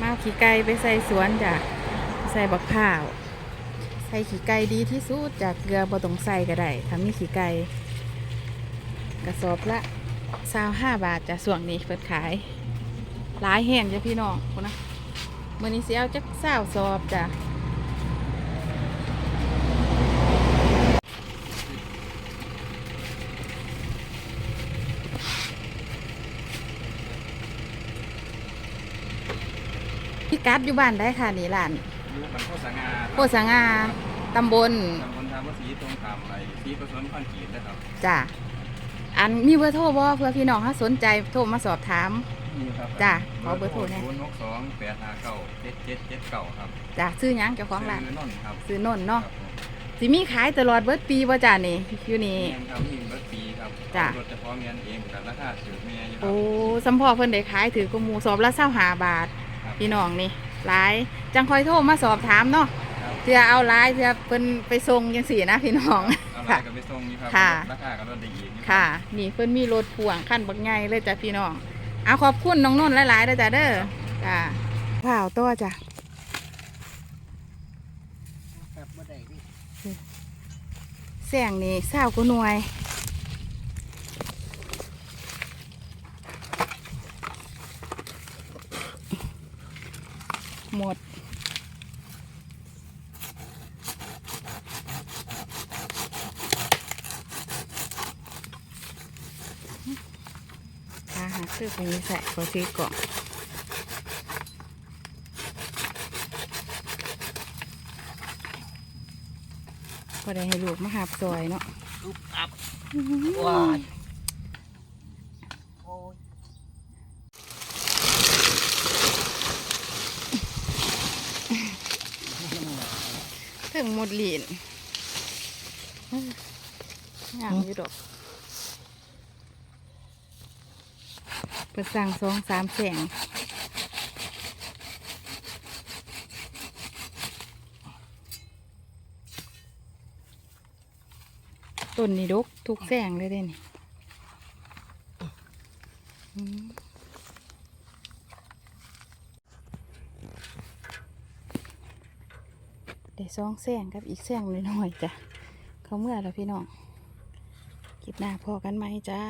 มาขี่ไก่ไปใส่สวนจ้ะใส่บักข้าว ใส่ขี่ไก่ดีที่สุดจากเกลือบ่ต้องใส่ก็ได้ถ้ามีขี่ไก่กระสอบละสาวห้าบาทจ้ะส่วงนี้เปิดขายหลายแห่งจ้ะพี่น้องคนนะมื่อนี้สิเอาจักสาวสอบจ้ะ พี่กัดอยู่บ้านได้ค่ะนี่หลานอยู่กันโคสงาโคสงาตำบลตำบลทางภาษีตรงตามไรที่ผสมพันธุ์กีดนะครับจ้ะอันมีเบอร์โทรบ่เพื่อพี่น้องถ้าสนใจโทรมาสอบถามนี่ครับจ้ะขอเบอร์โทรหน่อยศูนย์หกสองแปดห้าเก้าเจ็ดเจ็ดเจ็ดเก้าครับจ้ะซื้อหยังเจ้าของร้านชื่นนท์ครับซื้อนนท์เนาะครับผมสิมีขายตลอดเบิดปีบ่จ้านี่อยู่นี่แม่นครับมีเบิร์ดปีครับจ้ะรถจะพร้อมเงินเองกับราคาถือเมียอยู่ครัโอ้บสัมพอเพิ่นได้ขายถือกระหมูสอบละ25บาทครับ พี่น้องนี่หลายจังคอยโทรมาสอบถามเนาะครับเพื่อเอาหลายเพื่อเพิ่นไปส่งจังซี่นะพี่น้องเอาค่ะลายกับไปส่งนี่ครับค่ะราคาก็ลดได้อีกค่ะ นี่เพิ่นมีรถพ่วงคันบักใหญ่เลยจ้ะพี่น้องเอาขอบคุณน้องนนท์หลายๆเด้อจ้ะเด้อจ้ะข้าวตัวจ้ะครับบ่ได้ดิแสงนี่เศร้าก็หน่วย หมด อาหารซื้อไปนี้ใส่ขอซื้อก่อนพอได้ให้ลูกมาหาบซอยเนาะ อุ๊บอับว้ายโอ้ย ถึงหมดหลีนงามอยู่ดอกเปิดสั่งสองสามแสงต้นนี่ดกทุกแสงเลยเด้นี่อืม ได้สองแสงกับอีกแสงน้อยๆจ้ะเขาเมื่อแล้วพี่น้องคลิปหน้าพอกันไหมจ้า